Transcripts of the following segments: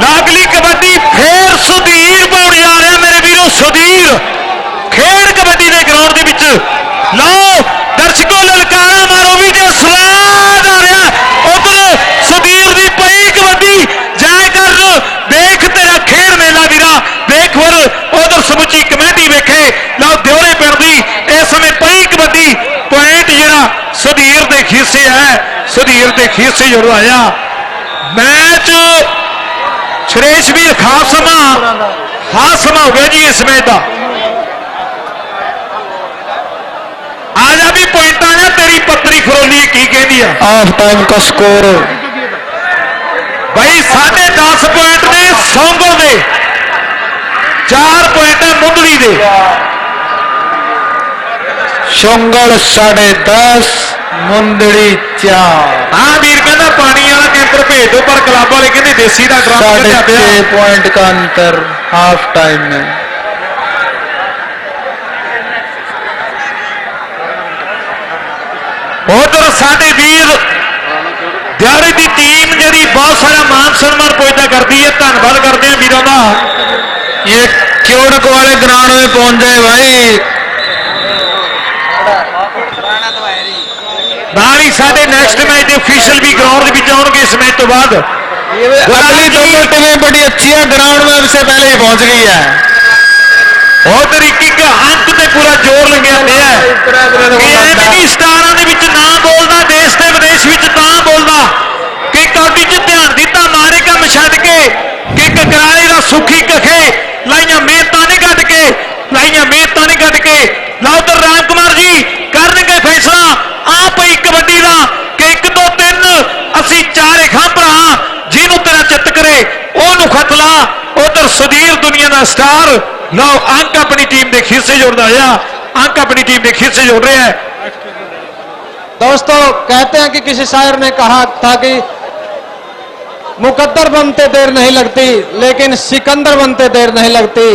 ਲਾਗਲੀ ਕਬੱਡੀ, ਫੇਰ ਸੁਧੀਰ ਪਾਉਣ ਜਾ ਰਿਹਾ ਮੇਰੇ ਵੀਰੋ, ਸੁਧੀਰ। ਖੇਡ ਕਬੱਡੀ ਦੇ ਗਰਾਊਂਡ ਦੇ ਵਿੱਚ। ਲਓ, ਦਰਸ਼ਕੋ, ਲਲਕਾਰਾ ਮਾਰੋ ਵੀ ਜੇ ਸਵਾਦ ਆ ਰਿਹਾ। ਉਧਰ ਸੁਧੀਰ ਦੀ ਪਈ ਕਬੱਡੀ। ਜੈ ਕਰਨ ਦੇਖ ਤੇਰਾ ਖੇਡ ਮੇਲਾ ਵੀਰਾ। ਦੇਖ ਫਿਰ, ਉਧਰ ਸਮੁੱਚੀ ਕਮੇਟੀ ਵੇਖੇ। ਲਓ ਦਿਉਰੇ ਪਿੰਡ ਦੀ ਇਸ ਸਮੇਂ ਪਈ ਕਬੱਡੀ। ਪੁਆਇੰਟ ਜਿਹੜਾ ਸੁਧੀਰ ਦੇ ਖੀਸੇ ਹੈ, ਸੁਧੀਰ ਦੇ ਖੀਸੇ ਜੁੜ ਆਇਆ। ਮੈਚ सुरेश भी खास समा खास समा हो गया जी इस मैच का आजा भी पॉइंट आया तेरी पत्री खरोली की कहती है हाफ़ टाइम का स्कोर। बई साढ़े दस पॉइंट ने सौंभ दे चार पॉइंट है मुंबली दे। सौंगल साढ़े दस मुंदड़ी चार। हाँ भीर अंदर भेज दो पर क्लब वाले कहते देसी का ड्रामा साढ़े छह पॉइंट का अंतर हाफ़ टाइम में। उधर साढ़े वीर दिहाड़ी की टीम जारी बहुत सारा मान सम्मान पुजता करती है धनबाद करते हैं वीरों का ये क्यों वाले ग्राउंड में पहुँच जाए भाई। ਨਾਲ ਹੀ ਸਾਡੇ ਨੈਕਸਟ ਮੈਚ ਦੇ ਅਫੀਸ਼ੀਅਲ ਵੀ ਗਰਾਊਂਡ ਦੇ ਵਿੱਚ ਆਉਣਗੇ ਇਸ ਮੈਚ ਤੋਂ ਬਾਅਦ अगली दोनों टीमें बड़ी अच्छी है ग्राउंड में से पहले ही पहुंच गई है ਉਧਰ ਇੱਕ ਇੱਕ ਅੰਕ ਤੇ ਪੂਰਾ ਜ਼ੋਰ ਲੱਗਿਆ ਪਿਆ ਹੈ ਕਿ ਇਹ ਵੀ ਸਟਾਰਾਂ ਦੇ ਵਿੱਚ ਨਾ ਬੋਲਦਾ ਦੇਸ਼ ਤੇ ਵਿਦੇਸ਼ ਵਿੱਚ ਤਾਂ ਬੋਲਦਾ ਦਾ ਸਟਾਰ ਲਓ ਅੰਕ ਆਪਣੀ ਟੀਮ ਦੇ ਖਿੱਸੇ ਜੋੜਦਾ ਆ ਅੰਕ ਆਪਣੀ ਟੀਮ ਦੇ ਖਿੱਸੇ ਜੋੜ ਰਿਹਾ ਹੈ दोस्तों कहते हैं कि किसी शायर ने कहा था कि मुकद्दर बनते देर नहीं लगती लेकिन सिकंदर बनते देर नहीं लगती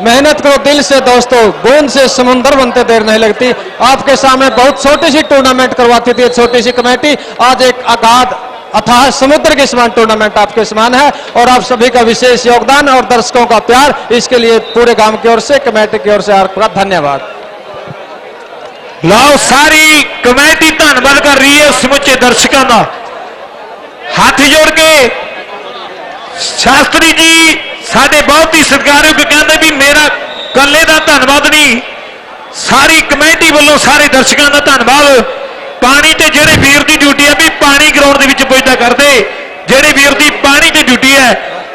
मेहनत करो दिल से दोस्तों बूंद से समुंदर बनते देर नहीं लगती आपके सामने बहुत छोटी सी टूर्नामेंट करवाती थी छोटी सी कमेटी आज एक अगाध अथाह समुद्र के समान टूर्नामेंट आपके समान है और आप सभी का विशेष योगदान और दर्शकों का प्यार इसके लिए पूरे गांव की ओर से कमेटी की ओर से आपका धन्यवाद ਲਓ ਸਾਰੀ ਕਮੇਟੀ ਧੰਨਵਾਦ ਕਰ ਰਹੀ ਹੈ ਸਮੁੱਚੇ ਦਰਸ਼ਕਾਂ ਦਾ ਹੱਥ ਜੋੜ ਕੇ ਸ਼ਾਸਤਰੀ ਜੀ ਸਾਡੇ ਬਹੁਤ ਹੀ ਸਤਿਕਾਰਯੋਗ ਕਹਿੰਦੇ ਵੀ ਮੇਰਾ ਕੱਲੇ ਦਾ ਧੰਨਵਾਦ ਨਹੀਂ ਸਾਰੀ ਕਮੇਟੀ ਵੱਲੋਂ ਸਾਰੇ ਦਰਸ਼ਕਾਂ ਦਾ ਧੰਨਵਾਦ ਪਾਣੀ ਤੇ ਜਿਹੜੇ ਵੀਰ ਦੀ ਡਿਊਟੀ ਹੈ ਵੀ ਪਾਣੀ ਗਰਾਊਂਡ ਦੇ ਵਿੱਚ ਪੁੱਜਦਾ ਕਰਦੇ, ਜਿਹੜੇ ਵੀਰ ਦੀ ਪਾਣੀ ਤੇ ਡਿਊਟੀ ਹੈ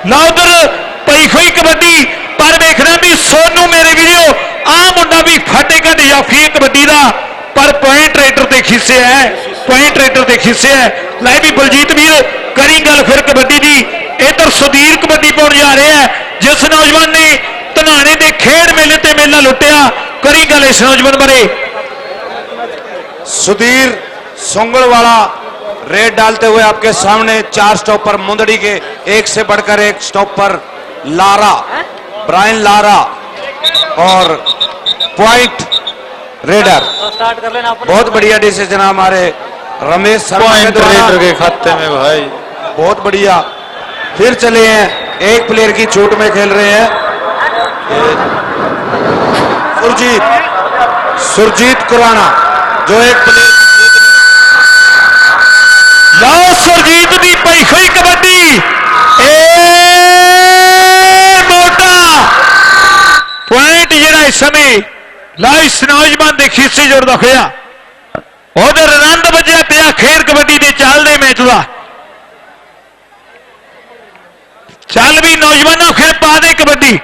ਨਾ ਉਧਰ ਪਈ ਹੋਈ ਕਬੱਡੀ, ਪਰ ਵੇਖਣਾ ਵੀ ਸੋਨੂ ਮੇਰੇ ਵੀਡੀਓ ਆ ਮੁੰਡਾ ਵੀ ਫਟੇ ਕੱਢ ਜਾਫੀ ਕਬੱਡੀ ਦਾ, ਪਰ ਪੁਆਇੰਟ ਰੇਟਰ ਤੇ ਖਿੱਸੇ ਹੈ ਪੁਆਇੰਟ ਰੇਟਰ ਤੇ ਖਿੱਸੇ ਹੈ। ਲੈ ਵੀ ਬਲਜੀਤ ਵੀਰ, ਕਰੀ ਗੱਲ ਫਿਰ ਕਬੱਡੀ ਦੀ, ਇਧਰ ਸੁਧੀਰ ਕਬੱਡੀ ਪਾਉਣ ਜਾ ਰਿਹਾ ਹੈ, ਜਿਸ ਨੌਜਵਾਨ ਨੇ ਧਨਾਣੇ ਦੇ ਖੇਡ ਮੇਲੇ ਤੇ ਮੇਲਾ ਲੁੱਟਿਆ, ਕਰੀ ਗੱਲ ਇਸ ਨੌਜਵਾਨ ਬਾਰੇ। सुधीर सोंगड़वाला रेड डालते हुए आपके सामने चार स्टॉप पर मुंदड़ी के एक से बढ़कर एक स्टॉप पर लारा ब्रायन लारा और पॉइंट रेडर बहुत बढ़िया डिसीज़न हमारे रमेश शर्मा रेडर के खाते में भाई। बहुत बढ़िया। फिर चले हैं एक प्लेयर की छूट में खेल रहे हैं। सुरजीत सुरजीत कुराना। जो एक लाओ सुरजीत की पई खई कबड्डी। ए मोटा। पॉइंट जरा इस समय लाइस नौजवान के खीसे जोड़ दखया उधर आनंद बजा पिया खेर कबड्डी के चल दे मैच का चल भी नौजवानों फिर पा दे कबड्डी।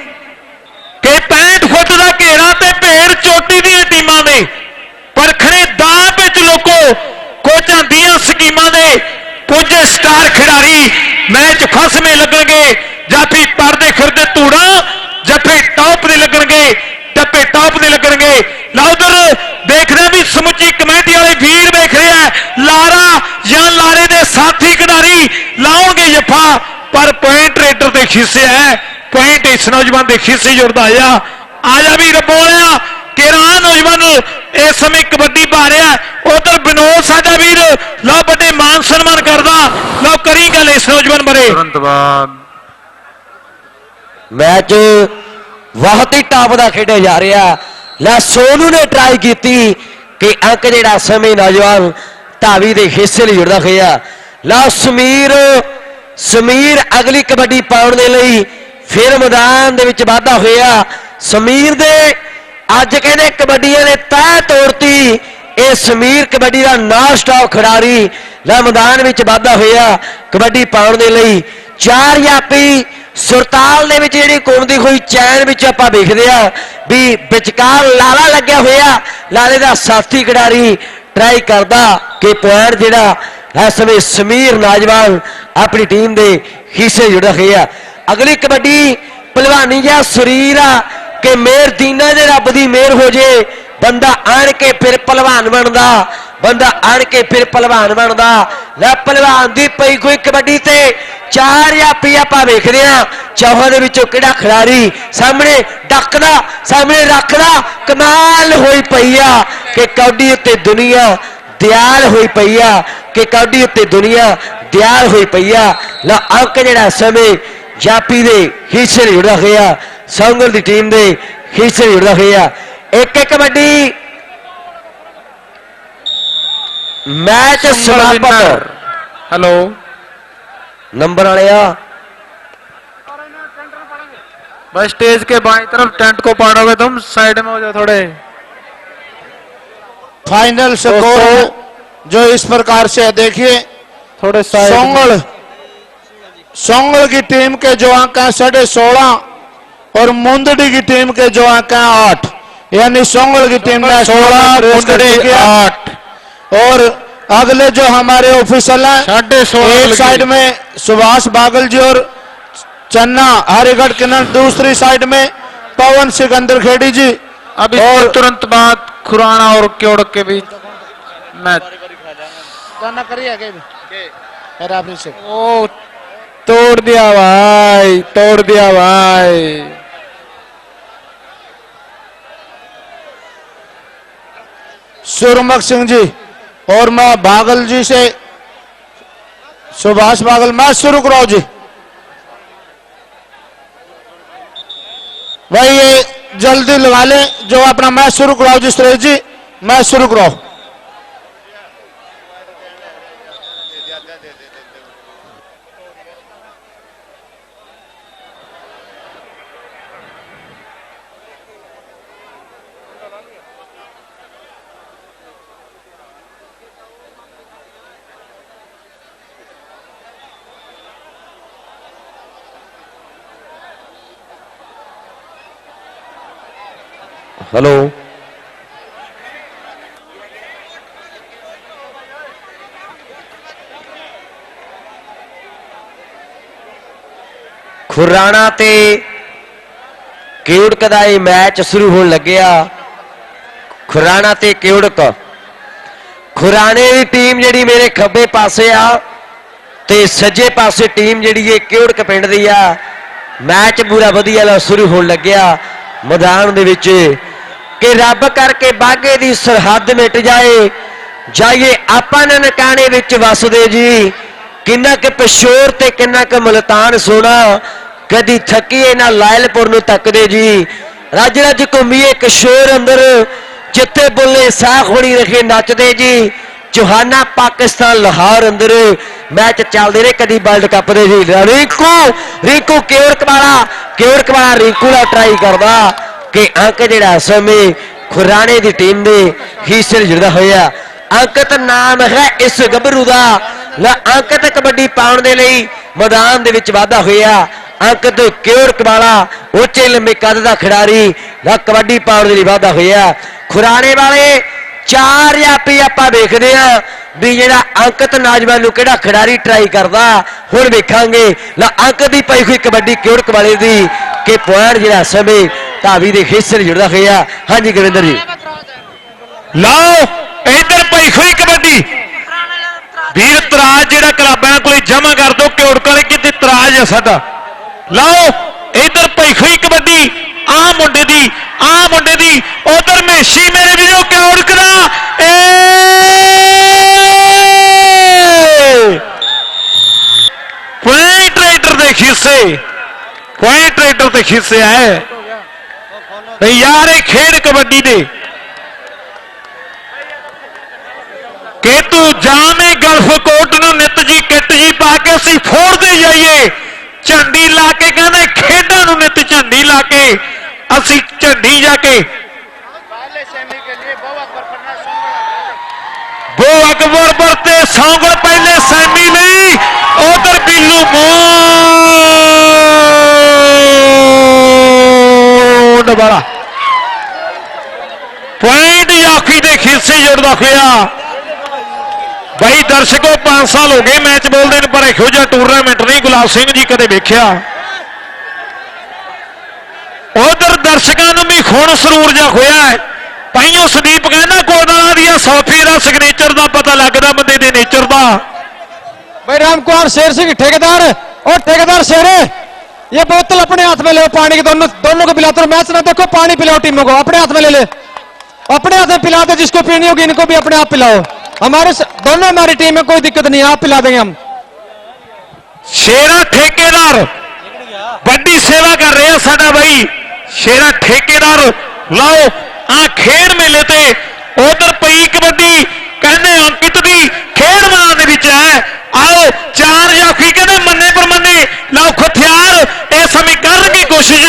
के पैंठ फुट का घेरा तो चोटी की ਵਿੱਚ ਲੋਕੋ ਕੋਚਾਂ ਦੀਆਂ ਸਕੀਮਾਂ ਦੇ ਕੁਝ ਸਟਾਰ ਖਿਡਾਰੀ ਮੈਚ ਫਸਵੇਂ ਲੱਗਣਗੇ ਜਾਫੀ ਪਰਦੇ ਫਿਰਦੇ ਧੂੜਾ ਜੱਫੇ ਟੌਪ ਦੇ ਲੱਗਣਗੇ ਟੱਪੇ ਟੌਪ ਦੇ ਲੱਗਣਗੇ ਲਾ ਉਧਰ ਦੇਖਦੇ ਵੀ ਸਮੁੱਚੀ ਕਮੇਟੀ ਵਾਲੇ ਵੀਰ ਵੇਖ ਰਿਹਾ ਹੈ, ਲਾਰਾ ਜਾਂ ਲਾਰੇ ਦੇ ਸਾਥੀ ਖਿਡਾਰੀ ਲਾਉਣਗੇ ਜੱਫਾ ਪਰ ਪੁਆਇੰਟ ਰੇਡਰ ਦੇ ਖਿੱਸੇ ਹੈ ਪੁਆਇੰਟ ਇਸ ਨੌਜਵਾਨ ਦੇ ਖਿੱਸੇ ਜੁੜਦਾ ਆ ਆ ਜਾ ਵੀ ਰਬੋਲਿਆ ਕਿਹੜਾ ਨੌਜਵਾਨ ਇਸ ਸਮੇਂ ਕਬੱਡੀ ਪਾ ਰਿਹਾ ਉਧਰ ਵਿਨੋਦ ਸਾਡਾ ਵੀਰ ਲਓ ਵੱਡੇ ਮਾਨ ਸਨਮਾਨ ਕਰਦਾ। ਲਓ ਕਰੀ ਗੱਲ ਇਸ ਨੌਜਵਾਨ ਬਾਰੇ। ਤੁਰੰਤ ਬਾਅਦ ਮੈਚ ਬਹੁਤ ਹੀ ਟਾਪ ਦਾ ਖੇਡਿਆ ਜਾ ਰਿਹਾ ਲੈ ਸੋਨੂ ਨੇ ਟਰਾਈ ਕੀਤੀ ਕਿ ਅੰਕ ਜਿਹੜਾ ਸਮੇਂ ਨੌਜਵਾਨ ਧਾਵੀ ਦੇ ਹਿੱਸੇ ਲਈ ਜੁੜਦਾ ਹੋਇਆ ਲੈ ਸਮੀਰ ਸਮੀਰ ਅਗਲੀ ਕਬੱਡੀ ਪਾਉਣ ਦੇ ਲਈ ਫਿਰ ਮੈਦਾਨ ਦੇ ਵਿੱਚ ਵਾਧਾ ਹੋਇਆ। ਸਮੀਰ ਦੇ ਅੱਜ ਕਹਿੰਦੇ ਕਬੱਡੀਆਂ ਨੇ ਤਹਿ ਤੋੜਤੀ ਇਹ ਸਮੀਰ ਕਬੱਡੀ ਦਾ ਨਾਨ ਸਟਾਪ ਖਿਡਾਰੀ ਲੈ ਮੈਦਾਨ ਵਿੱਚ ਵਾਧਾ ਹੋਇਆ। ਕਬੱਡੀ ਪਾਉਣ ਦੇ ਲਈ ਚਾਰ ਯਾਪੀ ਸੁਰਤਾਲ ਦੇ ਵਿੱਚ ਜਿਹੜੀ ਘੁੰਮਦੀ ਹੋਈ ਚੈਨ ਵਿੱਚ ਆਪਾਂ ਵੇਖਦੇ ਆ ਵੀ ਵਿਚਕਾਰ ਲਾਲਾ ਲੱਗਿਆ ਹੋਇਆ। ਲਾਲੇ ਦਾ ਸਾਥੀ ਖਿਡਾਰੀ ਟਰਾਈ ਕਰਦਾ ਕਿ ਪੁਆਇੰਟ ਜਿਹੜਾ ਇਸ ਸਮੇਂ ਸਮੀਰ ਨਾਜਵਾਨ ਆਪਣੀ ਟੀਮ ਦੇ ਹਿੱਸੇ ਜੁੜਿਆ ਹੋਇਆ ਅਗਲੀ ਕਬੱਡੀ ਪਹਿਲਵਾਨੀ ਜਾਂ ਸਰੀਰ ਆ। ਕਿ ਮੇਰ ਦੀਨਾ ਦੇ ਰੱਬ ਦੀ ਮਿਹਰ ਹੋ ਜੇ, ਬੰਦਾ ਆਣ ਕੇ ਫਿਰ ਪਹਿਲਵਾਨ ਬਣਦਾ, ਬੰਦਾ ਆਣ ਕੇ ਫਿਰ ਪਹਿਲਵਾਨ ਬਣਦਾ। ਲੈ ਪਹਿਲਵਾਨ ਦੀ ਪਈ ਕੋਈ ਕਬੱਡੀ ਤੇ ਚਾਰ ਜਾਪੀ ਆਪਾਂ ਵੇਖਦੇ ਆ ਚੌਹਾਂ ਦੇ ਵਿੱਚੋਂ ਕਿਹੜਾ ਖਿਡਾਰੀ ਸਾਹਮਣੇ ਡੱਕਦਾ, ਸਾਹਮਣੇ ਰੱਖਦਾ, ਕਮਾਲ ਹੋਈ ਪਈ ਆ ਕਿ ਕੌਡੀ ਉੱਤੇ ਦੁਨੀਆ ਦਿਆਲ ਹੋਈ ਪਈ ਆ, ਕਿ ਕੌਡੀ ਉੱਤੇ ਦੁਨੀਆ ਦਿਆਲ ਹੋਈ ਪਈ ਆ। ਲੈ ਅੰਕ ਜਿਹੜਾ ਸਮੇਂ ਜਾਪੀ ਦੇ ਹਿੱਸੇ ਨਾਲ ਗਿਆ। ਸੰਗਲ ਦੀ ਟੀਮ ਦੇ ਹਿੱਸੇ ਨਾਲ ਜੁੜਦਾ ਹੋਇਆ ਇੱਕ ਇੱਕ ਕਬੱਡੀ ਮੈਚ ਸਮਾਪਤ हेलो ਨੰਬਰ ਵਾਲਿਆ बस स्टेज के बाई तरफ टेंट को पाड़ोगे तुम साइड में हो जाओ थोड़े फाइनल स्कोर जो इस प्रकार से है देखिए थोड़े साइड सोंगल सोंगल की टीम के जो अंक हैं साढ़े सोलह और मुंदड़ी की टीम के जो अंक हैं आठ यानी सोंगल की टीम ने सोलह मुंदड़ी आठ। और अगले जो हमारे ऑफिसर हैं साढ़े सोलह एक साइड में सुभाष बागल जी और चन्ना हरिगढ़ किन्नर दूसरी साइड में पवन सिकंदर खेड़ी जी। अभी और तुरंत बाद खुराना और क्योड़ के बीच मैच। तोड़ दिया भाई तोड़ दिया भाई। सुरमक सिंह जी और मैं बागल जी से सुभाष बागल, मैं शुरू कराओ जी। भाई, ये जल्दी लगा ले जो अपना मैच शुरू कराओ जी, सुरेश जी मैच शुरू कराओ ਹੈਲੋ। ਖੁਰਾਣਾ ਤੇ ਕਿਉੜਕ ਦਾ ਇਹ ਮੈਚ ਸ਼ੁਰੂ ਹੋਣ ਲੱਗਿਆ। ਖੁਰਾਣਾ ਤੇ ਕਿਉੜਕ। ਖੁਰਾਣੇ ਦੀ ਟੀਮ ਜਿਹੜੀ ਮੇਰੇ ਖੱਬੇ ਪਾਸੇ ਆ ਤੇ ਸੱਜੇ ਪਾਸੇ ਟੀਮ ਜਿਹੜੀ ਇਹ ਕਿਉੜਕ ਪਿੰਡ ਦੀ ਆ। ਮੈਚ ਪੂਰਾ ਵਧੀਆ ਲਾ ਸ਼ੁਰੂ ਹੋਣ ਲੱਗਿਆ। ਮੈਦਾਨ ਦੇ ਵਿੱਚ ਕਿ ਰੱਬ ਕਰਕੇ ਬਾਗੇ ਦੀ ਸਰਹੱਦ ਮਿਟ ਜਾਏ। ਜਾਈਏ ਆਪਾਂ ਨੇ ਨਕਾਣੇ ਵਿੱਚ ਵਸਦੇ ਜੀ। ਕਿੰਨਾ ਕਿ ਪਸ਼ੋਰ ਤੇ ਕਿੰਨਾ ਕਿ ਮਲਤਾਨ ਸੋਨਾ। ਕਦੀ ਥੱਕੀਏ ਨਾ ਲਾਇਲਪੁਰ ਨੂੰ ਤੱਕਦੇ ਜੀ। ਰੱਜ ਰੱਜ ਘੁੰਮੀਏ ਕਿਸ਼ੋਰ ਅੰਦਰ। ਜਿੱਥੇ ਬੁੱਲੇ ਸਾਹ ਖੋੜੀ ਰਖੇ ਨੱਚਦੇ ਜੀ। ਜੋਹਾਨਾ ਪਾਕਿਸਤਾਨ ਲਾਹੌਰ ਅੰਦਰ। ਮੈਚ ਚੱਲਦੇ ਨੇ, ਕਦੀ ਵਰਲਡ ਕੱਪ ਦੇ ਜੀ। ਰਿੰਕੂ ਰਿੰਕੂ ਕਿਉਰਕ ਵਾਲਾ ਕਿਉਰਕ ਵਾਲਾ ਰਿੰਕੂ ਦਾ ਟਰਾਈ ਕਰਦਾ। ਕਿ ਅੰਕ ਜਿਹੜਾ ਸਮੇਂ ਖੁਰਾਣੇ ਦੀ ਟੀਮ ਦੇ ਹਿੱਸੇ ਨਾਲ ਜੁੜਦਾ ਹੋਇਆ। ਅੰਕਿਤ ਨਾਮ ਹੈ ਇਸ ਗੱਭਰੂ ਦਾ। ਲੈ ਅੰਕਿਤ ਕਬੱਡੀ ਪਾਉਣ ਦੇ ਲਈ ਮੈਦਾਨ ਦੇ ਵਿੱਚ ਵਾਧਾ ਹੋਇਆ। ਅੰਕਿਤ ਕਿਉਰਕ ਵਾਲਾ ਉੱਚੇ ਲੰਮੇ ਕੱਦ ਦਾ ਖਿਡਾਰੀ ਲੈ ਕਬੱਡੀ ਪਾਉਣ ਦੇ ਲਈ ਵਾਧਾ ਹੋਇਆ। ਖੁਰਾਣੇ ਵਾਲੇ ਚਾਰ ਜਾਪੀ ਆਪਾਂ ਵੇਖਦੇ ਆ ਵੀ ਜਿਹੜਾ ਅੰਕਤ ਨੌਜਵਾਨ ਨੂੰ ਕਿਹੜਾ ਖਿਡਾਰੀ ਟਰਾਈ ਕਰਦਾ। ਹੁਣ ਵੇਖਾਂਗੇ। ਲੈ ਅੰਕ ਦੀ ਪਈ ਹੋਈ ਕਬੱਡੀ ਕਿਉੜਕ ਵਾਲੇ ਦੀ ਕਿ ਪੁਆਇੰਟ ਜਿਹੜਾ ਸਮੇਂ ਧਾਵੀ ਦੇ ਹਿੱਸੇ ਨਾਲ ਜੁੜਦਾ ਹੋਇਆ ਹਾਂਜੀ ਗਵਿੰਦਰ ਜੀ ਲਓ ਇੱਧਰ ਪਈ ਹੋਈ ਕਬੱਡੀ ਵੀਰ ਤਰਾਜ ਜਿਹੜਾ ਕਲੱਬਾਂ ਕੋਲੇ ਜਮਾ ਕਰ ਦੋ ਕਿਉੜ ਕੋਲੇ ਕਿਤੇ ਤਰਾਜ ਆ ਸਾਡਾ ਲਓ ਇੱਧਰ ਪਈ ਹੋਈ ਕਬੱਡੀ ਆ ਮੁੰਡੇ ਦੀ ਆ ਮੁੰਡੇ ਦੀ ਉਧਰ ਮੇਸ਼ੀ ਮੇਰੇ ਵੀਰੋ ਕਿਉੜ ਕਰਾ ਏ ਪੁਆਇੰਟ ਰਾਈਡਰ ਦੇ ਹਿੱਸੇ ਪੁਆਇੰਟ ਰੇਡਰ ਤੇ ਖਿੱਸਿਆ ਹੈ ਤੇ ਯਾਰ ਇਹ ਖੇਡ ਕਬੱਡੀ ਦੇ ਕਿ ਤੂੰ ਜਾਣੇ ਗਲਫ ਕੋਟ ਨੂੰ ਨਿਤ ਜੀ ਕਿੱਟ ਜੀ ਪਾ ਕੇ ਅਸੀਂ ਫੋੜਦੇ ਜਾਈਏ ਝੰਡੀ ਲਾ ਕੇ ਕਹਿੰਦੇ ਖੇਡਾਂ ਨੂੰ ਨਿਤ ਝੰਡੀ ਲਾ ਕੇ ਅਸੀਂ ਝੰਡੀ ਜਾ ਕੇ ਬੋ ਅਕਬਰ ਪਰ ਤੇ ਸੌਂਗਲ ਪਹਿਲੇ ਸੈਮੀ ਲਈ ਉਧਰ ਬਿੱਲੂ ਮੋੜ ਵਾਲਾ ਪੁਆਇੰਟ ਯਾਕੀ ਦੇ ਖਿੱਸੇ ਜੁੜਦਾ ਹੋਇਆ ਬਾਈ ਦਰਸ਼ਕੋ 5 ਸਾਲ ਹੋ ਗਏ ਮੈਚ ਬੋਲਦੇ ਨੇ ਪਰ ਇਹੋ ਜਿਹਾ ਟੂਰਨਾਮੈਂਟ ਨਹੀਂ ਗੁਲਾਬ ਸਿੰਘ ਜੀ ਕਦੇ ਵੇਖਿਆ ਉਧਰ ਦਰਸ਼ਕਾਂ ਨੂੰ ਵੀ ਖੂਨ ਸਰੂਰ ਜਾ ਹੋਇਆ ਹੈ ਤਾਈਓ ਸੰਦੀਪ ਕਹਿੰਦਾ ਕੋਦਾਲਾਂ ਦੀਆਂ ਸੌਫੀ ਦਾ ਸਿਗਨੇਚਰ ਦਾ ਪਤਾ ਲੱਗਦਾ ਬੰਦੇ ਦੇ ਨੇਚਰ ਦਾ भाई राम कुमार शेर सिंह ठेकेदार और ठेकेदार शेरे ये बोतल अपने हाथ में ले पानी की दोनों दोनों को पिलाते रहो मैच ना देखो पानी पिलाओ टीमों को अपने हाथ में ले ले अपने हाथ में पिला दे, जिसको पीनी होगी, इनको भी अपने आप पिलाओ। हमारे दोनों हमारी टीम में कोई दिक्कत नहीं आप पिला देंगे हम। शेरा ठेकेदार, बड़ी सेवा कर रहे हैं साडा भाई। शेरा ठेकेदार, लाओ, आ खेड में लेते उधर पई कबड्डी कहने अंकित दी खेड मैदान विच है। आओ, चार या जाफी कहने मन्ने पर मन्ने, लाओ खथियार इस समय करन की कोशिश।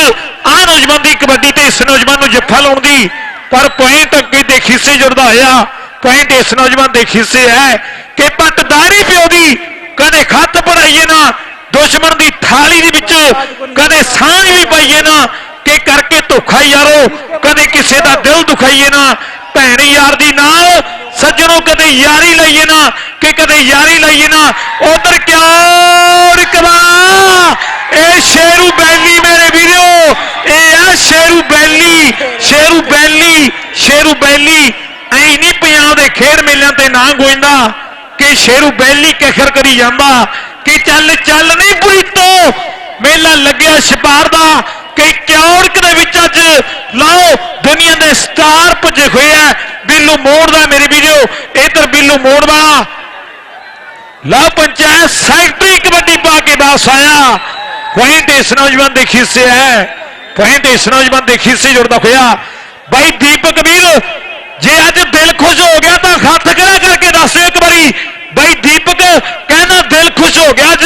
आ नौजवान की कबड्डी ते, इस नौजवान नु जफा लाउन दी। ਪਰ ਪੁਆਇੰਟ ਅੱਗੇ ਦੇ ਖਿੱਸੇ ਜੁੜਦਾ ਹੋਇਆ, ਪੁਆਇੰਟ ਇਸ ਨੌਜਵਾਨ ਦੇ ਖਿੱਸੇ ਹੈ ਕਿ ਪੱਟਦਾਰੀ ਪਿਓ ਦੀ ਕਦੇ ਖੱਤ ਪੜਾਈਏ ਨਾ, ਦੁਸ਼ਮਣ ਦੀ ਥਾਲੀ ਦੇ ਵਿੱਚ ਕਦੇ ਸਾਂਝ ਵੀ ਪਾਈਏ ਨਾ, ਕਿ ਕਰਕੇ ਧੋਖਾ ਯਾਰੋ, ਕਦੇ ਕਿਸੇ ਦਾ ਦਿਲ ਦੁਖਾਈਏ ਨਾ, ਭੈਣ ਯਾਰ ਦੀ ਨਾਲ ਸੱਜਣੋ ਕਦੇ ਯਾਰੀ ਲਈਏ ਨਾ, ਕਿ ਕਦੇ ਯਾਰੀ ਲਈਏ ਨਾ, ਉਧਰ ਕਿਉਂ ਰਕਬਾ ਇਹ ਸ਼ੇਰੂ ਬੈਲੀ ਮੇਰੇ ਇਹ ਸ਼ੇਰੂ ਬੈਲੀ ਸ਼ੇਰੂ ਬੈਲੀ ਸ਼ੇਰੂ ਬੈਲੀ। ਐ ਨਹੀਂ ਪੰਜਾਬ ਦੇ ਖੇਡ ਮੇਲਿਆਂ ਤੇ ਨਾ ਗੋਇੰਦਾ ਕਿ ਸ਼ੇਰੂ ਬੈਲੀ ਕਹਿਰ ਕਰੀ ਜਾਂਦਾ, ਕਿ ਚੱਲ ਚੱਲ ਨਹੀਂ ਬੁਰੀਤੋ ਮੇਲਾ ਲੱਗਿਆ ਛਪਾਰ ਦਾ ਕਿ ਕਿਉੜਕ ਦੇ ਵਿੱਚ ਅੱਜ ਲਾਓ, ਦੁਨੀਆ ਦੇ ਸਟਾਰ ਪੁੱਜੇ ਹੋਏ ਆ। ਬਿੱਲੂ ਮੋੜ ਦਾ ਮੇਰੇ ਵੀਡੀਓ ਇਧਰ ਬਿੱਲੂ ਮੋੜ ਵਾਲਾ। ਲਾ ਪੰਚਾਇਤ, ਸੈਕਟਰੀ ਕਬੱਡੀ ਪਾ ਕੇ ਵਾਪਸ ਆਇਆ। ਪੁਆਇੰਟ ਇਸ ਨੌਜਵਾਨ ਦੇ ਖਿੱਸੇ ਹੈ। ਪੁਆਇੰਟ ਇਸ ਨੌਜਵਾਨ ਦੇ ਖਿੱਸੇ ਜੁੜਦਾ ਹੋਇਆ। ਬਾਈ ਦੀਪਕ ਵੀਰ, ਜੇ ਅੱਜ ਦਿਲ ਖੁਸ਼ ਹੋ ਗਿਆ ਤਾਂ ਹੱਥ ਖੜਾ ਕਰਕੇ ਦੱਸਿਓ ਇੱਕ ਵਾਰੀ। ਬਾਈ ਦੀਪਕ ਕਹਿੰਦਾ ਦਿਲ ਖੁਸ਼ ਹੋ ਗਿਆ ਅੱਜ।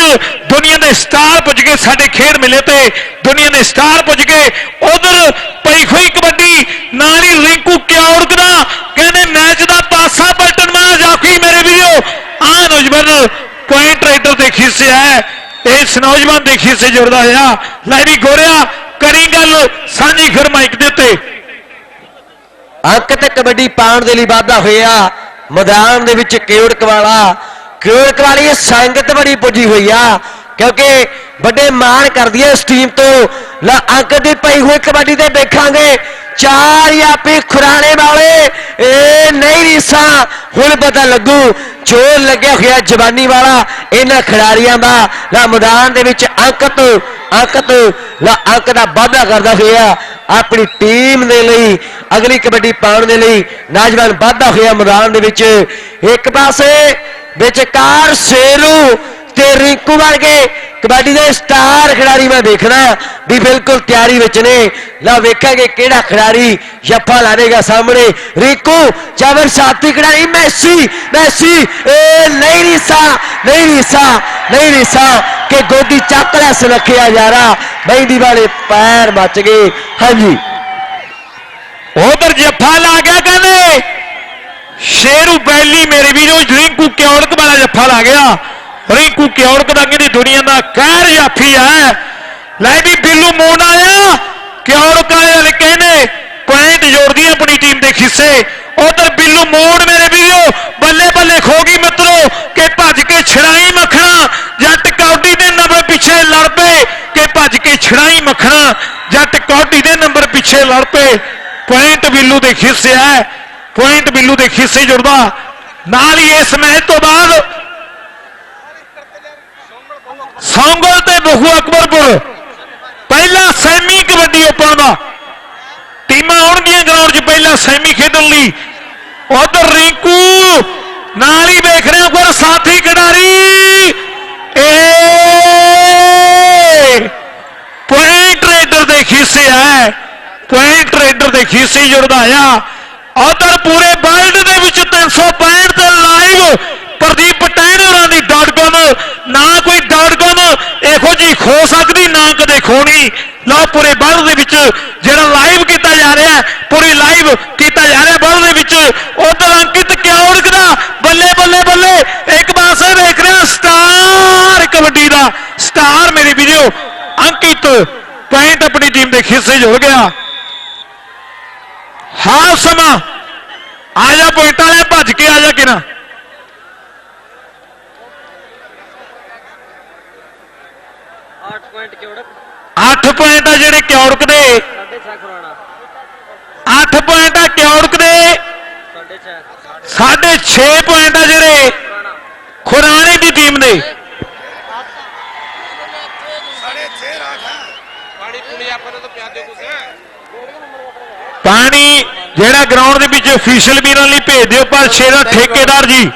ਦੁਨੀਆ ਦੇ ਸਟਾਰ ਪੁੱਜ ਗਏ ਸਾਡੇ ਖੇਡ ਮਿਲੇ ਤੇ। ਦੁਨੀਆ ਦੇ ਸਟਾਰ ਪੁੱਜ ਗਏ। ਉਧਰ ਪਈ ਹੋਈ ਕਬੱਡੀ, ਨਾਲ ਹੀ ਰਿੰਕੂ ਕਿਉੜਕ ਦਾ। ਕਹਿੰਦੇ ਮੈਚ ਦਾ ਪਾਸਾ ਪਲਟਣ ਵਾਲਾ ਜਾਫੀ ਮੇਰੇ ਵੀਰੋ। ਆ ਨੌਜਵਾਨ ਪੁਆਇੰਟ ਰਾਈਡਰ ਦੇ ਖਿੱਸੇ ਹੈ। ਇਸ ਨੌਜਵਾਨ ਦੇ ਖਿੱਸੇ ਜੁੜਦਾ ਹੋਇਆ। ਲੈ ਵੀ ਗੋਰਿਆ ਕਰੀ ਗੱਲ, ਸਾਂਝੀ ਫਿਰ ਮਾਈਕ ਦੇ ਉੱਤੇ। ਅੰਕ ਤੇ ਕਬੱਡੀ ਪਾਉਣ ਦੇ ਲਈ ਵਾਧਾ ਹੋਇਆ। ਮੈਦਾਨ ਦੇ ਵਿੱਚ ਕੇਵੜਕ ਵਾਲਾ ਕੇਵੜਕ ਵਾਲੀ ਸੰਗਤ ਬੜੀ ਪੁੱਜੀ ਹੋਈ ਆ। ਕਿਉਂਕਿ ਵੱਡੇ ਮਾਣ ਕਰਦੀ ਹੈ ਇਸ ਟੀਮ ਤੋਂ। ਲਾ ਅੰਕ ਦੀ ਪਈ ਹੋਈ ਕਬੱਡੀ ਤੇ ਦੇਖਾਂਗੇ। ਚਾਰ ਯਾਪੀ ਖੁਰਾਣੇ ਵਾਲੇ। ਇਹ ਨਹੀਂ ਰੀਸਾ, ਹੁਣ ਪਤਾ ਲੱਗੂ। ਜੋ ਲੱਗਿਆ ਹੋਇਆ ਜਵਾਨੀ ਵਾਲਾ ਇਹਨਾਂ ਖਿਡਾਰੀਆਂ ਦਾ ਲਾ ਮੈਦਾਨ ਦੇ ਵਿੱਚ ਅੰਕ ਤੋਂ ਅੰਕ ਤੋਂ ਲਾ ਅੰਕ ਦਾ ਵਾਧਾ ਕਰਦਾ ਹੋਇਆ ਆਪਣੀ ਟੀਮ ਦੇ ਲਈ ਅਗਲੀ ਕਬੱਡੀ ਪਾਉਣ ਦੇ ਲਈ ਨੌਜਵਾਨ ਵਾਧਾ ਹੋਇਆ ਮੈਦਾਨ ਦੇ ਵਿੱਚ ਇੱਕ ਪਾਸੇ ਵਿਚਕਾਰ ਸੇਰੂ ਤੇ ਰਿੰਕੂ ਵਰਗੇ ਕਬੱਡੀ ਦੇ ਸਟਾਰ ਖਿਡਾਰੀ ਮੈਂ ਦੇਖਣਾ ਵੀ ਬਿਲਕੁਲ ਤਿਆਰੀ ਵਿੱਚ ਨੇ ਲਾ ਵੇਖਾਂਗੇ ਕਿਹੜਾ ਖਿਡਾਰੀ ਜੱਫਾ ਲਾਵੇਗਾ ਸਾਹਮਣੇ ਰਿੰਕੂ ਜਬਰ ਸਾਥੀ ਖਿਡਾਰੀ ਮੈਸੀ ਮੈਸੀ ਏ ਨਹੀਂ ਰੀਸਾ ਨਹੀਂ ਰੀਸਾ ਨਹੀਂ ਰੀਸਾ ਕਿ ਗੋਦੀ ਚੱਕ ਲੈ ਸੁਨੱਖਿਆ ਯਾਰਾ ਮਹਿੰਦੀ ਵਾਲੇ ਪੈਰ ਮੱਚ ਗਏ ਹਾਂਜੀ ਉਧਰ ਜੱਫਾ ਲਾ ਗਿਆ ਕਹਿੰਦੇ ਸ਼ੇਰੂ ਬੈਲੀ ਮੇਰੇ ਵੀਰੋ ਰਿੰਕੂ ਕਿਉੜਕ ਵਾਲਾ ਜੱਫਾ ਲਾ ਗਿਆ ਰਿੰਕੂ ਕਿਉੜਕ ਦਾ ਕਹਿੰਦੀ ਦੁਨੀਆ ਦਾ ਕਹਿਰ ਜਾਫੀ ਹੈ ਲੈ ਵੀ ਬਿੱਲੂ ਮੋੜ ਆਇਆ ਕਿਉੜਕ ਵਾਲੇ ਕਹਿੰਦੇ ਪੁਆਇੰਟ ਜੋੜਦੀ ਹੈ ਆਪਣੀ ਟੀਮ ਦੇ ਖਿੱਸੇ ਉਧਰ ਬਿੱਲੂ ਮੋੜ ਮੇਰੇ ਵੀਰੋ ਬੱਲੇ ਬੱਲੇ ਖੋ ਗਈ ਮਿੱਤਰੋ ਕਿ ਭੱਜ ਕੇ ਛੜਾਈ ਮੱਖਣਾ ਜੱਟ ਕੌਡੀ ਦੇ ਨੰਬਰ ਪਿੱਛੇ ਲੜ ਪਏ ਕਿ ਭੱਜ ਕੇ ਛੜਾਈ ਮੱਖਣਾ ਜੱਟ ਕੌਡੀ ਦੇ ਨੰਬਰ ਪਿੱਛੇ ਲੜ ਪਏ ਪੁਆਇੰਟ ਬਿੱਲੂ ਦੇ ਖਿੱਸੇ ਹੈ ਪੁਆਇੰਟ ਬਿੱਲੂ ਦੇ ਖਿੱਸੇ ਜੁੜਦਾ ਨਾਲ ਹੀ ਇਸ ਮੈਚ ਤੋਂ ਬਾਅਦ ਸੌਂਗਲ ਤੇ ਬਖੂ ਅਕਬਰਪੁਰ। ਪਹਿਲਾ ਸੈਮੀ ਕਬੱਡੀ ਓਪਨ ਦਾ। ਟੀਮਾਂ ਆਉਣਗੀਆਂ ਗਰਾਊਂਡ 'ਚ ਪਹਿਲਾ ਸੈਮੀ ਖੇਡਣ ਲਈ। ਉਧਰ ਰਿੰਕੂ, ਨਾਲ ਹੀ ਵੇਖ ਰਿਹਾ ਕੋਲ ਸਾਥੀ ਖਿਡਾਰੀ। ਏ ਪੁਆਇੰਟ ਰੇਡਰ ਦੇ ਖੀਸੇ ਹੈ ਪੁਆਇੰਟ ਰੇਡਰ ਦੇ ਖੀਸੇ ਜੁੜਦਾ ਆ ਉਧਰ ਪੂਰੇ ਵਰਲਡ ਦੇ ਵਿੱਚ 365 ਤੇ ਲਾਈਵ ਪ੍ਰਦੀਪ ਪਟੇਲ ਹੋਰਾਂ ਦੀ ਡਾਟ ਨਾ ਕੋਈ ਡਾਟ ਇਹੋ ਜੀ ਖੋ ਸਕਦੀ ਨਾ ਕਦੇ ਖੋਣੀ। ਲਓ ਪੂਰੇ ਵਰਲਡ ਦੇ ਵਿੱਚ ਜਿਹੜਾ ਲਾਈਵ ਕੀਤਾ ਜਾ ਰਿਹਾ ਹੈ, ਪੂਰੀ ਲਾਈਵ ਕੀਤਾ ਜਾ ਰਿਹਾ ਵਰਲਡ ਦੇ ਵਿੱਚ। ਉਧਰ ਅੰਕਿਤ ਕਿਉੜਕ ਦਾ ਬੱਲੇ ਬੱਲੇ ਬੱਲੇ। ਇੱਕ ਪਾਸੇ ਵੇਖ ਰਿਹਾ ਸਟਾਰ ਕਬੱਡੀ ਦਾ। ਸਟਾਰ ਮੇਰੀ ਵੀਡੀਓ ਅੰਕਿਤ ਪੁਆਇੰਟ ਆਪਣੀ ਟੀਮ ਦੇ ਖਿੱਸੇ ਜੁੜ ਗਿਆ। ਹਾਂ ਸਮਾਂ। ਆ ਜਾ ਪੁਆਇੰਟ ਵਾਲੇ ਭੱਜ ਕੇ ਆ ਜਾ ਕਿਨਾ। ਅੱਠ ਪੁਆਇੰਟ ਆ ਜਿਹੜੇ ਕਿਉੜਕ ਦੇ। ਅੱਠ ਪੁਆਇੰਟ ਆ ਕਿਉੜਕ ਦੇ। 6.5 ਪੁਆਇੰਟ ਆ ਜਿਹੜੇ ਖੁਰਾਣੇ ਦੀ ਟੀਮ ਦੇ। ਪਾਣੀ ਜਿਹੜਾ ਗਰਾਊਂਡ ਦੇ ਵਿੱਚ ਅਫੀਸ਼ੀਅਲ ਵੀਰਾਂ ਲਈ ਭੇਜ ਦਿਓ, ਪਰ ਸ਼ੇਰਾ ਠੇਕੇਦਾਰ ਜੀ।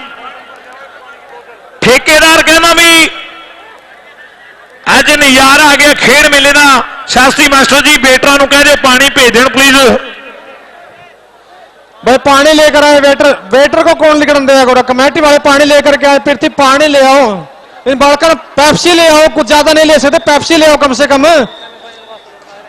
ਠੇਕੇਦਾਰ ਕਹਿੰਦਾ ਵੀ ਅੱਜ ਨਜ਼ਾਰਾ ਆ ਗਿਆ ਖੇਡ ਮੇਲੇ ਦਾ ਸ਼ਾਸਤਰੀ ਮਾਸਟਰ ਜੀ ਬੇਟਰਾਂ ਨੂੰ ਕਹਿ ਦਿਓ ਪਾਣੀ ਭੇਜ ਦੇਣ ਪਲੀਜ਼ भाई पानी लेकर आए वेटर वेटर को कौन लेकर देगा गोरा कमेटी वाले पानी लेकर के आए फिर थी पानी ले आओ इन बढ़कर पेप्सी ले आओ कुछ ज्यादा नहीं ले सकते पेप्सी ले आओ कम से कम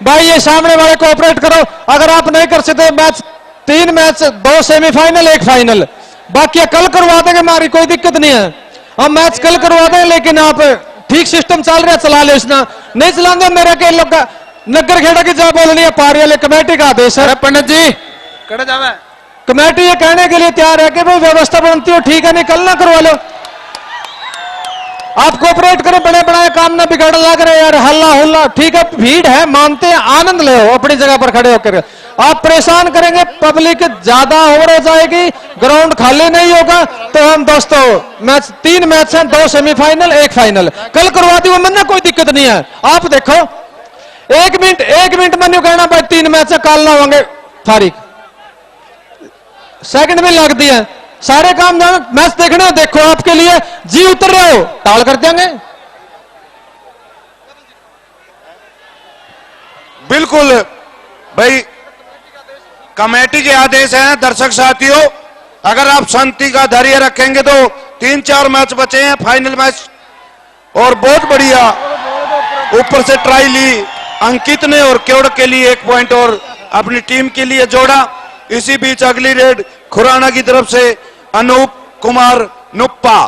भाई ये सामने वाले कोऑपरेट करो अगर आप नहीं कर सकते मैच तीन मैच दो सेमीफाइनल एक फाइनल बाकी कल करवा देंगे हमारी कोई दिक्कत नहीं है हम मैच कल करवा देंगे लेकिन आप ठीक सिस्टम चल रहा है चला ले इसना। नहीं चलाएँगे मेरा के लोग नगर खेड़ा की जब बोलनी है पारी वाले कमेटी का आदेश है। पंडित जी। कड़े जावे। कमेटी ये कहने के लिए तैयार है कि भाई व्यवस्था बनती हो ठीक है नहीं कल ना करवा लो। आप कोऑपरेट करो बड़े बड़े काम ना बिगड़ लग रहे यार हल्ला हुल्ला ठीक है भीड़ है मानते हैं आनंद ले हो अपनी जगह पर खड़े होकर। आप परेशान करेंगे, पब्लिक ज़्यादा ओवर हो जाएगी, ग्राउंड खाली नहीं होगा। तो हम दोस्तों, मैच, तीन मैच हैं, दो सेमीफाइनल, एक फाइनल। कल करवा दी मैंने, कोई दिक्कत नहीं है। आप देखो, एक मिनट एक मिनट मैंने कहना भाई, तीन मैच कल ना होंगे। तारीख। सेकंड में लग दिया सारे काम मैच देखना देखो आपके लिए। जी उतर रहे हो टाल कर देंगे। बिल्कुल, भाई कमेटी के आदेश हैं, दर्शक साथियों। अगर आप शांति का धैर्य रखेंगे तो तीन चार मैच बचे हैं, फाइनल मैच। और बहुत बढ़िया, ऊपर से ट्राई ली अंकित ने और केवड़ के लिए एक पॉइंट और अपनी टीम के लिए जोड़ा। इसी बीच अगली रेड खुराना की तरफ़ से अनूप कुमार नुप्पा।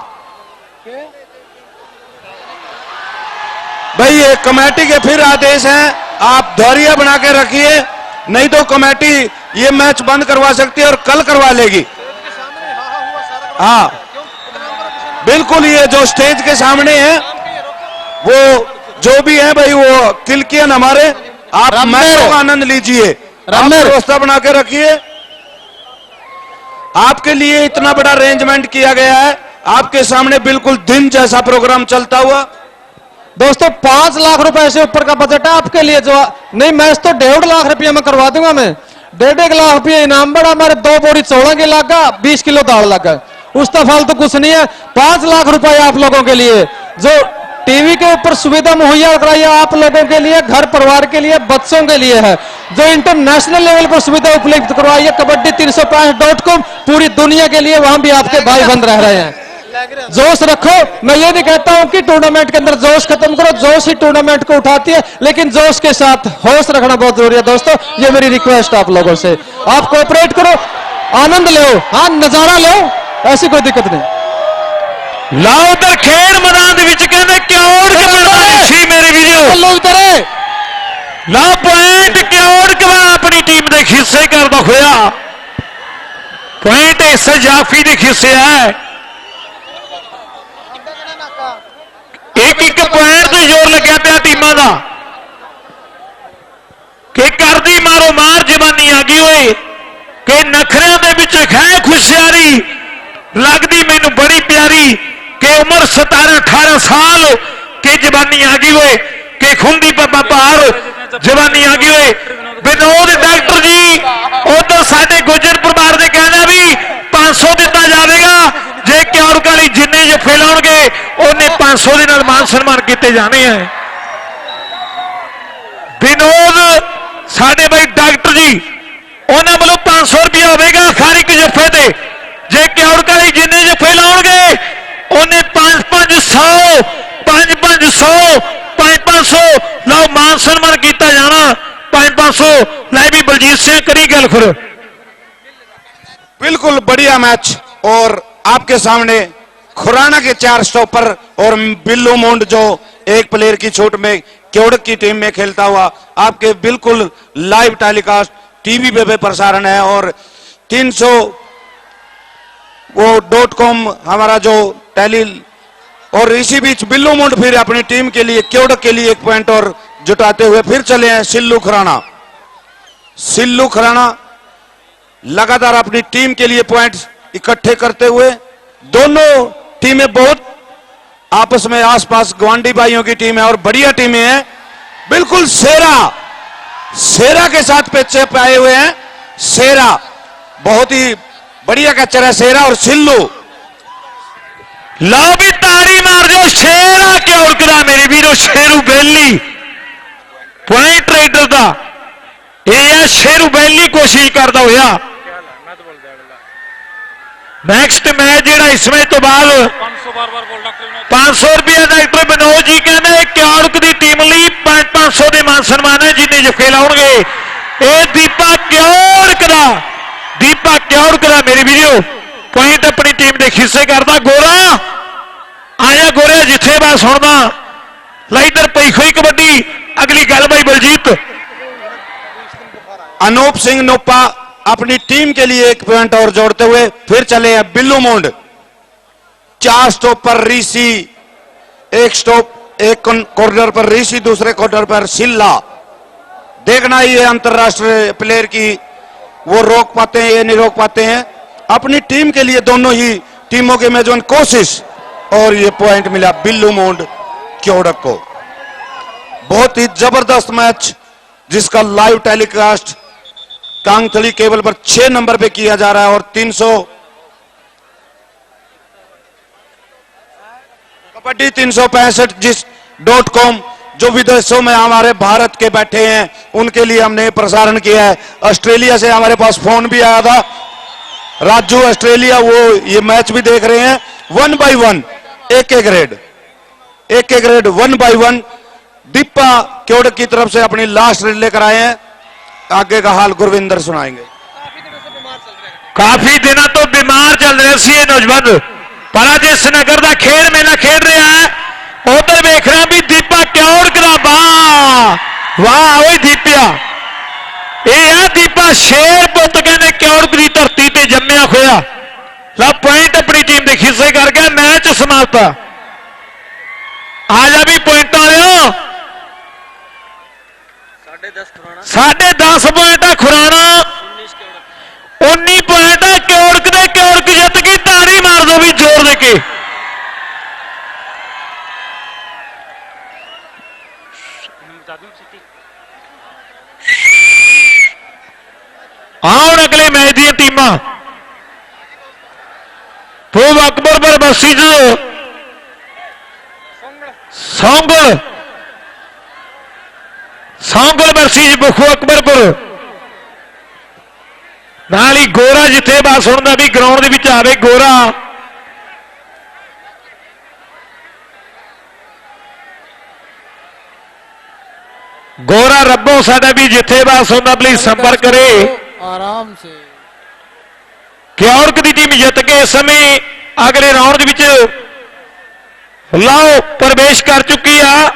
भाई, ये कमेटी के फिर आदेश हैं, आप धैर्य बना के रखिए, नहीं तो कमेटी ये मैच बंद करवा सकती है और कल करवा लेगी। हाँ। बिल्कुल ये जो स्टेज के सामने है वो जो भी है भाई वो किलकियन हमारे। आप। मैचों का आनंद लीजिए। व्यवस्था बना के रखिए। आपके लिए इतना बड़ा अरेंजमेंट किया गया है। आपके सामने बिल्कुल दिन जैसा प्रोग्राम चलता हुआ। दोस्तों पाँच लाख रुपए से ऊपर का बजट है आपके लिए जो नहीं मैच तो डेढ़ लाख रुपया में करवा दूँगा मैं। डेढ़ लाख रुपया इनाम बड़ा हमारे दो बोरी चौड़ा के लगा बीस किलो दाल लगा उसका फालतू कुछ नहीं है। पाँच लाख रुपए आप लोगों के लिए। जो टीवी के ऊपर सुविधा मुहैया कराई आप लोगों के लिए, घर परिवार के लिए, बच्चों के लिए है। जो इंटरनेशनल लेवल पर सुविधा उपलब्ध करवाई है, कबड्डी तीन सौ डॉट पूरी दुनिया के लिए वहाँ भी आपके भाई बंद रह रहे हैं। जोश रखो। मैं ये नहीं कहता हूँ कि टूर्नामेंट के अंदर जोश खत्म करो। जोश ही टूर्नामेंट को उठाती है लेकिन जोश के साथ होश रखना बहुत ज़रूरी है। दोस्तों ये मेरी रिक्वेस्ट आप लोगों से। आप कोऑपरेट करो आनंद लो हाँ नज़ारा लो ऐसी कोई दिक्कत नहीं। लाओ उधर खेल मैदान कहते क्यों मेरे वीडियो ला पॉइंट क्यों कमा अपनी टीम के हिस्से कर दो पॉइंट हिस्से जाफी के हिस्से है। ਇੱਕ ਇੱਕ ਪੁਆਇੰਟ ਤੇ ਜ਼ੋਰ ਲੱਗਿਆ ਪਿਆ ਟੀਮਾਂ ਦਾ ਕਿ ਕਰਦੀ ਮਾਰੋ ਮਾਰ ਜਵਾਨੀ ਆ ਗਈ ਓਏ ਕਿ ਨਖਰਿਆਂ ਦੇ ਵਿੱਚ ਖੈ ਖੁਸ਼ਿਆਰੀ ਲੱਗਦੀ ਮੈਨੂੰ ਬੜੀ ਪਿਆਰੀ ਕਿ ਉਮਰ 17 18 ਸਾਲ ਕਿ ਜਵਾਨੀ ਆ ਗਈ ਓਏ ਕਿ ਖੁੰਦੀ ਪੱਪਾ ਪਾਰ ਜਵਾਨੀ ਆ ਗਈ ਓਏ ਵਿਨੋਦ ਡਾਕਟਰ ਜੀ ਉਧਰ ਸਾਡੇ ਗੁੱਜਰ ਪਰਿਵਾਰ ਦੇ ਕਹਿਣਾ ਵੀ 500 ਦਿੱਤਾ ਜਾਵੇਗਾ ਜੇ ਕਿਉਰ ਕਾਲੀ ਜਿੰਨੇ ਜੱਫੇ ਲਾਉਣਗੇ ਉਹਨੇ 500 ਦੇ ਨਾਲ ਮਾਨ ਸਨਮਾਨ ਕੀਤੇ ਜਾਣੇ ਆ ਵਿਨੋਦ ਸਾਡੇ ਬਾਈ ਡਾਕਟਰ ਜੀ ਉਹਨਾਂ ਵੱਲੋਂ 500 ਰੁਪਏ ਹੋਵੇਗਾ ਹਰ ਇੱਕ ਜੱਫੇ ਤੇ ਜੇ ਕਿਉੜਕ ਵਾਲੀ ਜਿੰਨੇ ਜੱਫੇ ਲਾਉਣਗੇ ਉਹਨੇ 5-500 5-500 5-500 ਲਓ ਮਾਨ ਸਨਮਾਨ ਕੀਤਾ ਜਾਣਾ 5-500 ਲੈ ਵੀ ਬਲਜੀਤ ਸਿੰਘ ਕਰੀ ਗੱਲ ਫਿਰ बिल्कुल बढ़िया मैच और आपके सामने खुराना के चार स्टॉपर और बिल्लू मुंड जो एक प्लेयर की छोट में केवड़क की टीम में खेलता हुआ आपके बिल्कुल लाइव टेलीकास्ट टीवी पे भी प्रसारण है और 300 वो डॉट कॉम हमारा जो टेली और इसी बीच बिल्लू मुंड फिर अपनी टीम के लिए, केवड़क के लिए एक पॉइंट और जुटाते हुए फिर चले हैं सिल्लू खुराना। सिल्लू खुराना लगातार अपनी टीम के लिए पॉइंट्स इकट्ठे करते हुए दोनों टीमें बहुत आपस में आसपास ग्वांडी भाइयों की टीम है और बढ़िया टीमें हैं। बिल्कुल सेरा सेरा के साथ पेचे पाए हुए हैं। सेरा, बहुत ही बढ़िया कचरा सेरा और सिल्लू। लाओ भी तारी मार दो शेरा क्या उड़कदा मेरे वीरो, शेरू बेली। पॉइंट रेडर का यह शेरू बेली कोशिश करता हुआ। ਨੈਕਸਟ ਮੈਚ ਜਿਹੜਾ ਇਸ ਮੈਚ ਤੋਂ ਬਾਅਦ 500 ਬਾਰ ਬਾਰ ਬੋਲ ਡਾਕਟਰ 500 ਰੁਪਏ ਡਾਕਟਰ ਵਿਨੋਦ ਜੀ ਕਹਿੰਦੇ ਕਿਆੜਕ ਦੀ ਟੀਮ ਲਈ 500 ਦੇ ਮਾਨ ਸਨਮਾਨ ਹੈ ਜਿੰਨੇ ਜਫੇ ਲਾਉਣਗੇ। ਇਹ ਦੀਪਾ ਕਿਆੜਕ ਦਾ ਦੀਪਾ ਕਿਆੜਕ ਦਾ ਮੇਰੇ ਵੀਰੋ। ਪੁਆਇੰਟ ਆਪਣੀ ਟੀਮ ਦੇ ਹਿੱਸੇ ਕਰਦਾ, ਗੋਰਾ। ਆਇਆ ਗੋਰੇ ਜਿੱਥੇ ਬਾ ਸੁਣਦਾ। ਲਾਈਡਰ ਪਈ ਖੋਈ ਕਬੱਡੀ। ਅਗਲੀ ਗੱਲ ਬਾਈ ਬਲਜੀਤ। ਅਨੂਪ ਸਿੰਘ ਨੋਪਾ अपनी टीम के लिए एक पॉइंट और जोड़ते हुए फिर चले हैं बिल्लू मुंड। चार स्टॉप पर ऋषि, एक स्टॉप एक कॉर्नर पर ऋषि, दूसरे कॉर्नर पर सिल्ला। देखना ही है अंतरराष्ट्रीय प्लेयर की, वो रोक पाते हैं ये नहीं रोक पाते हैं। अपनी टीम के लिए दोनों ही टीमों के मेजबान कोशिश। और ये पॉइंट मिला बिल्लू मोंड क्योड़क को। बहुत ही ज़बरदस्त मैच, जिसका लाइव टेलीकास्ट कांगथली केबल पर छह नंबर पे किया जा रहा है और 300 कबड्डी तीन जिस डॉट कॉम, जो विदेशों में हमारे भारत के बैठे हैं, उनके लिए हमने प्रसारण किया है। ऑस्ट्रेलिया से हमारे पास फ़ोन भी आया था। राजू, ऑस्ट्रेलिया, वो ये मैच भी देख रहे हैं। वन बाय वन, एक एक ग्रेड एक एक grade one by one. Deepa Kyodak की तरफ़ से अपनी लास्ट रेड लेकर आए हैं। आगे का हाल गुरविंदर सुनाएंगे ਕਾਫੀ ਦਿਨਾਂ ਤੋਂ ਬਿਮਾਰ ਚੱਲ ਰਿਹਾ ਸੀ ਇਹ ਨੌਜਵਾਨ ਪਰ ਅੱਜ ਇਸ ਨਗਰ ਦਾ ਖੇਡ ਮੇਲਾ ਖੇਡ ਰਿਹਾ ਹੈ ਉਧਰ ਵੇਖ ਰਿਹਾ ਵੀ ਦੀਪਾ ਕਿਉੜਕ ਦਾ ਵਾਹ ਵਾਹ ਓਏ ਦੀਪਿਆ ਇਹ ਆ ਦੀਪਾ ਸ਼ੇਰ ਪੁੱਤ ਕਹਿੰਦੇ ਕਿਉੜਕ ਦੀ ਧਰਤੀ ਤੇ ਜੰਮਿਆ ਹੋਇਆ ਲਾ ਪੁਆਇੰਟ ਆਪਣੀ ਟੀਮ ਦੇ ਹਿੱਸੇ ਕਰ ਗਿਆ ਮੈਚ ਸਮਾਪਤ ਆ ਜਾ ਵੀ ਪੁਆਇੰਟ ਵਾਲਿਓ ਸਾਢੇ 10 ਪੁਆਇੰਟ ਆ ਖੁਰਾਣਾ 19 ਪੁਆਇੰਟ ਆ ਕਿਉੜਕ ਦੇ ਕਿਉੜਕ ਜਿੱਤ ਗਈ ਤਾੜੀ ਮਾਰ ਦੋ ਵੀ ਜ਼ੋਰ ਦੇ ਕੇ ਆਉਣ ਅਗਲੇ ਮੈਚ ਦੀਆਂ ਟੀਮਾਂ ਪੂਬ ਅਕਬਰਪੁਰ ਬਸੀ ਜੋ ਸੌਂਗਲ ਸੌਂਗਲ ਵਰਸੀ ਬਖੂ ਅਕਬਰਪੁਰ ਨਾਲ ਹੀ ਗੋਰਾ ਜਿੱਥੇ ਬਾਤ ਸੁਣਦਾ ਵੀ ਗਰਾਊਂਡ ਦੇ ਵਿੱਚ ਆਵੇ ਗੋਰਾ ਗੋਰਾ ਰੱਬੋ ਸਾਡਾ ਵੀ ਜਿੱਥੇ ਬਾਤ ਸੁਣਦਾ ਪਲੀਜ਼ ਸੰਪਰਕ ਕਰੇ आराम से ਕਿਉਰਕ ਦੀ ਟੀਮ ਜਿੱਤ ਕੇ ਇਸ ਸਮੇਂ ਅਗਲੇ ਰਾਉਂਡ ਦੇ ਵਿੱਚ ਲਾਓ ਪ੍ਰਵੇਸ਼ ਕਰ ਚੁੱਕੀ ਆ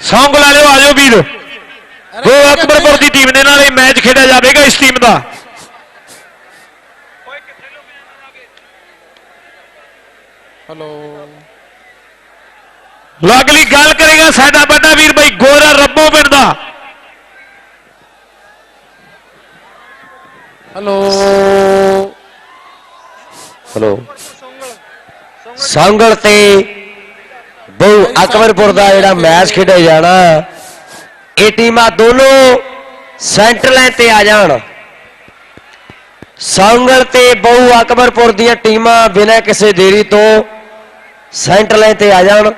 ਸੌਂਗ ਲਾ ਲਿਓ ਆਜੋ ਵੀਰ ਉਹ ਅਕਬਰਪੁਰ ਦੀ ਟੀਮ ਦੇ ਨਾਲ ਇਹ ਮੈਚ ਖੇਡਿਆ ਜਾਵੇਗਾ ਇਸ ਟੀਮ ਦਾ। ਹਲੋ। ਲਾਗਲੀ ਗੱਲ ਕਰੇਗਾ ਸਾਡਾ ਵੱਡਾ ਵੀਰ ਭਾਈ ਗੋਰਾ ਰੱਬੋ ਪਿੰਡ ਦਾ। ਹਲੋ। ਹਲੋ। ਸੰਗਲ ਤੇ ਬਹੁ ਅਕਬਰਪੁਰ ਦਾ ਜਿਹੜਾ ਮੈਚ ਖੇਡਿਆ ਜਾਣਾ ਇਹ ਟੀਮਾਂ ਦੋਨੋਂ ਸੈਂਟਰ ਲਾਈਨ ਤੇ ਆ ਜਾਣ। ਸੰਗਲ ਤੇ ਬਹੁ ਅਕਬਰਪੁਰ ਦੀਆਂ ਟੀਮਾਂ ਬਿਨਾਂ ਕਿਸੇ ਦੇਰੀ ਤੋਂ ਸੈਂਟਰ ਲਾਈਨ ਤੇ ਆ ਜਾਣ।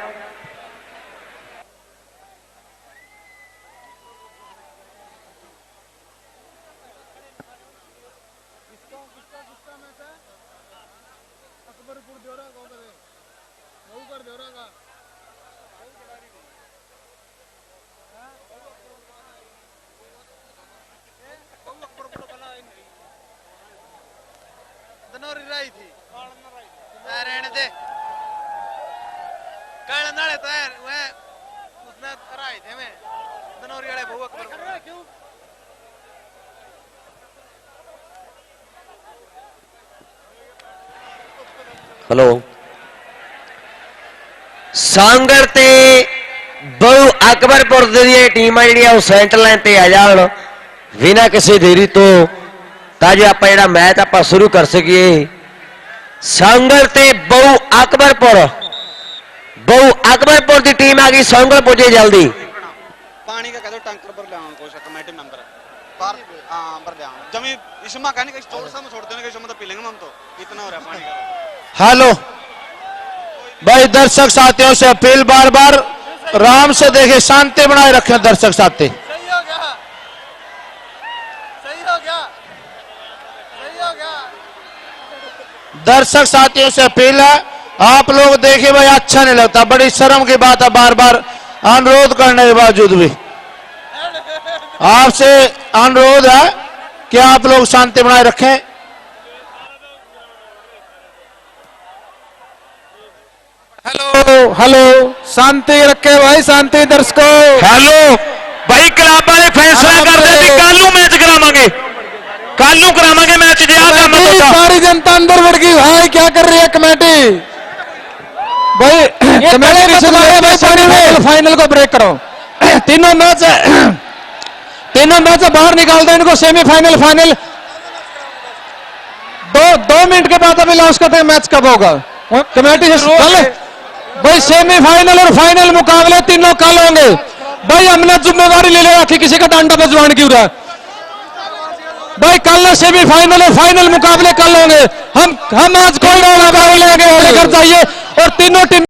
ਸਾਂਗਰ ਤੇ ਬਹੁ ਅਕਬਰਪੁਰ ਦੀਆਂ ਟੀਮਾਂ ਜਿਹੜੀਆਂ ਉਹ ਸੈਂਟਰ ਲਾਈਨ ਤੇ ਆ ਜਾਣ ਬਿਨਾਂ ਕਿਸੇ ਦੇਰੀ ਤੋਂ ਤਾਂ ਜੇ ਆਪਾਂ ਜਿਹੜਾ ਮੈਚ ਆਪਾਂ ਸ਼ੁਰੂ ਕਰ ਸਕੀਏ ਸਾਂਗਰ ਤੇ ਬਹੁ ਅਕਬਰਪੁਰ ਬਹੁ ਅਕਬਰਪੁਰ ਦੀ ਟੀਮ ਆ ਗਈ ਸਾਂਗਰ ਪੁੱਜੇ ਜਲਦੀ पानी का कहते टैंकर पर ले आना कोई कमेटी मेंबर पर हाँ पर ले आना जमी इसमें कहने का स्टोर से हम छोड़ देने का इसमें तो पी लेंगे हम तो इतना हो रहा है पानी का हेलो भाई दर्शक साथियों से अपील बार बार राम से देखे शांति बनाए रखें दर्शक साथी। दर्शक साथियों से अपील है आप लोग देखे भाई अच्छा नहीं लगता बड़ी शर्म की बात है बार बार अनुरोध करने के बावजूद भी। आपसे अनुरोध है कि आप लोग शांति बनाए रखें। हेलो शांति रखे भाई शांति दर्शकों। हेलो। भाई क्लाबा ने फैसला कर दे कालू मैच करावे कालू करावे मैच सारी जनता अंदर बढ़ गई भाई क्या कर रही है कमेटी? भाई भाई फाइनल को ब्रेक करो। तीनों मैच तीनों मैच बाहर निकाल दो इनको सेमीफाइनल फाइनल दो दो मिनट के बाद अभी लास्ट करते हैं मैच कब होगा? कमेटी से भाई सेमीफाइनल और फाइनल मुकाबले तीनों कल होंगे। भाई हमने ज़िम्मेदारी ले लिया कि किसी का डांडा बजवान क्यों रहा भाई कल सेमीफाइनल और फाइनल मुकाबले कल होंगे। हम हम आज कोई लेंगे घर जाइए और तीनों टीम